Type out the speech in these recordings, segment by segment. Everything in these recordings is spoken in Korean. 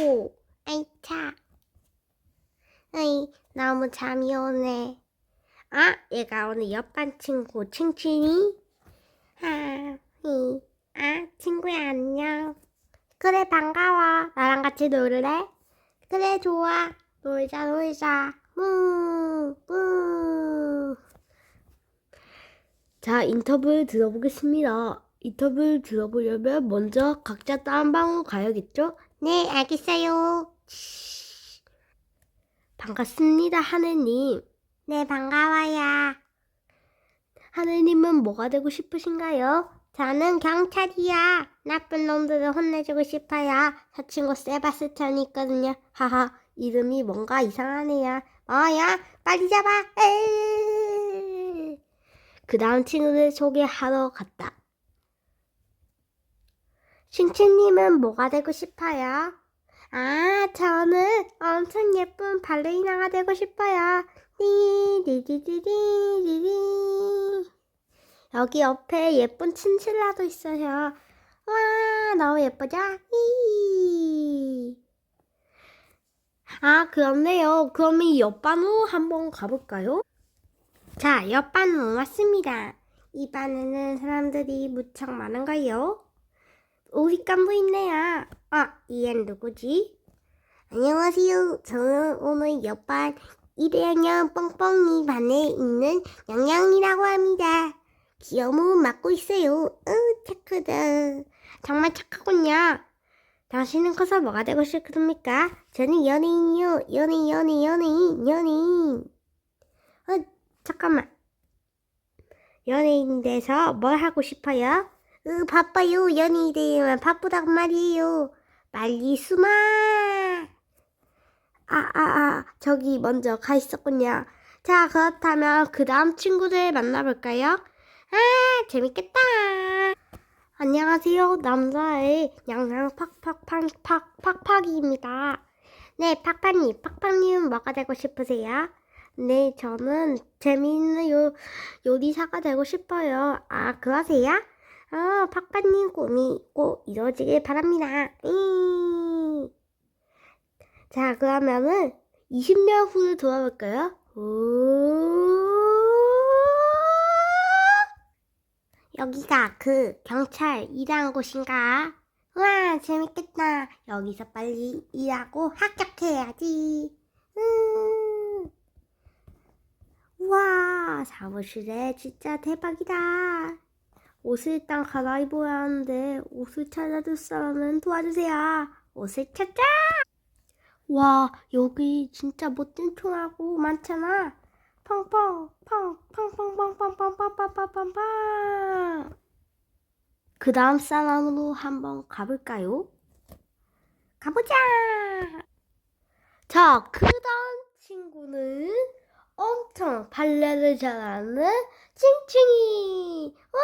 아이, 차. 아이, 너무 잠이 오네. 아, 얘가 오늘 옆반 친구, 칭칭이. 아, 이, 아, 친구야, 안녕. 그래, 반가워. 나랑 같이 놀래? 그래, 좋아. 놀자, 놀자. 무, 무. 자, 인터뷰 들어보겠습니다. 인터뷰 들어보려면 먼저 각자 다운방으로 가야겠죠? 네, 알겠어요. 반갑습니다, 하느님. 네, 반가워요. 하느님은 뭐가 되고 싶으신가요? 저는 경찰이야. 나쁜 놈들을 혼내주고 싶어요. 저 친구 세바스찬 있거든요. 하하, 이름이 뭔가 이상하네요. 뭐야? 빨리 잡아! 그 다음 친구를 소개하러 갔다. 칭칭님은 뭐가 되고 싶어요? 아, 저는 엄청 예쁜 발레리나가 되고 싶어요. 띠디디디디디디. 여기 옆에 예쁜 친칠라도 있어요. 와, 너무 예쁘죠? 이. 아, 그렇네요. 그럼 이 옆반으로 한번 가볼까요? 자, 옆반으로 왔습니다. 이 반에는 사람들이 무척 많은가요? 깜도 있네요. 아, 이엔 누구지? 안녕하세요. 저는 오늘 옆반 1학년 뻥뻥이 반에 있는 양양이라고 합니다. 귀여움을 맡고 있어요. 으, 착하다. 정말 착하군요. 당신은 커서 뭐가 되고 싶습니까? 저는 연예인이요. 연예인, 연예인, 연예인, 연예인. 어, 잠깐만. 연예인 돼서 뭘 하고 싶어요? 으, 바빠요. 되면 바쁘단 말이에요. 숨어. 아, 아, 아, 저기 먼저 가 있었군요. 자, 그렇다면 그 다음 친구들 만나볼까요? 아, 재밌겠다. 안녕하세요. 남자의 양양 팍팍팍팍 팍팍이입니다. 네, 팍팍님, 팍팍님은 뭐가 되고 싶으세요? 네, 저는 재미있는 요, 요리사가 되고 싶어요. 아, 그러세요? 아, 팍팍님 꿈이 꼭 이루어지길 바랍니다. 이. 자, 그러면은 20년 후를 돌아볼까요? 우 여기가 그 경찰 일하는 곳인가? 와, 재밌겠다. 여기서 빨리 일하고 합격해야지. 음. 와, 사무실에 진짜 대박이다. 옷을 일단 갈아입어야 하는데 옷을 찾아줄 사람은 도와주세요. 옷을 찾자. 와, 여기 진짜 멋진 총하고 많잖아. 펑펑, 펑, 펑펑펑펑펑펑펑펑펑펑. 그 다음 사람으로 한번 가볼까요? 가보자! 자, 그 다음 친구는 엄청 발레를 잘하는 칭칭이! 와!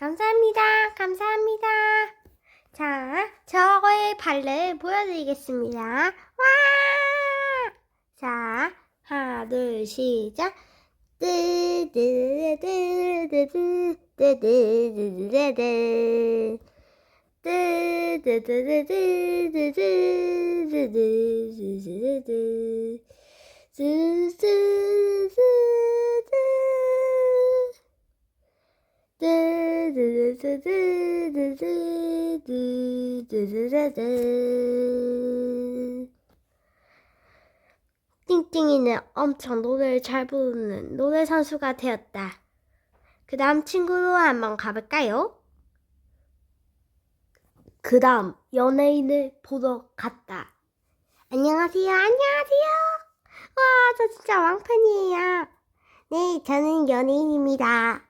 감사합니다. 감사합니다. 자, 저의 발레 보여드리겠습니다. 와! 자, 하나, 둘, 시작. 뜨뜨뜨뜨뜨뜨뜨뜨뜨뜨뜨 뜨뜨뜨뜨뜨뜨뜨뜨뜨뜨뜨뜨 띵띵이는 엄청 노래를 잘 부르는 노래 선수가 되었다. 그 다음 친구로 한번 가볼까요? 그 다음 연예인을 보러 갔다. 안녕하세요, 안녕하세요. 와, 저 진짜 왕팬이에요. 네, 저는 연예인입니다. 오늘 제가 들려드릴 곳은 드럼인데요. 한번 해볼까요? 땡땡땡땡땡땡땡땡땡땡땡땡땡땡 띵띵이는 엄청 노래를 잘 부르는 노래 선수가 되었다. 그 다음 친구로 한번 가볼까요? 그 다음 연예인을 보러 갔다. 안녕하세요, 안녕하세요. 와, 저 진짜 왕팬이에요. 네, 저는 연예인입니다.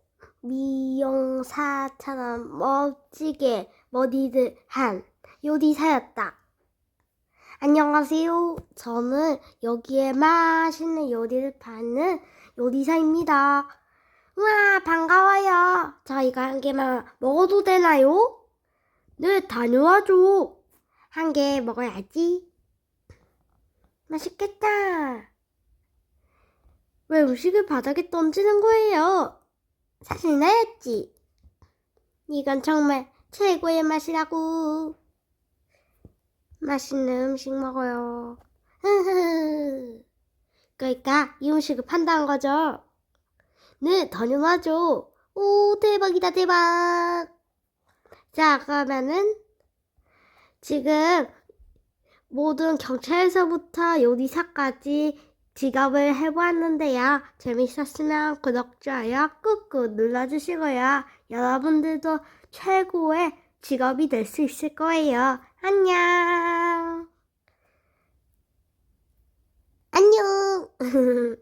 미용사처럼 멋지게 머리를 한 요리사였다. 안녕하세요. 저는 여기에 맛있는 요리를 파는 요리사입니다. 우와, 반가워요. 저 이거 한 개만 먹어도 되나요? 네, 다녀와줘. 한 개 먹어야지. 맛있겠다. 왜 음식을 바닥에 던지는 거예요? 사실 나였지. 이건 정말 최고의 맛이라고. 맛있는 음식 먹어요. 그러니까 이 음식을 판다는 거죠. 네, 당연하죠. 오, 대박이다, 대박. 자, 그러면은 지금 모든 경찰서부터 요리사까지 직업을 해보았는데요. 재밌었으면 구독, 좋아요 꾹꾹 눌러주시고요. 여러분들도 최고의 직업이 될 수 있을 거예요. 안녕. 안녕.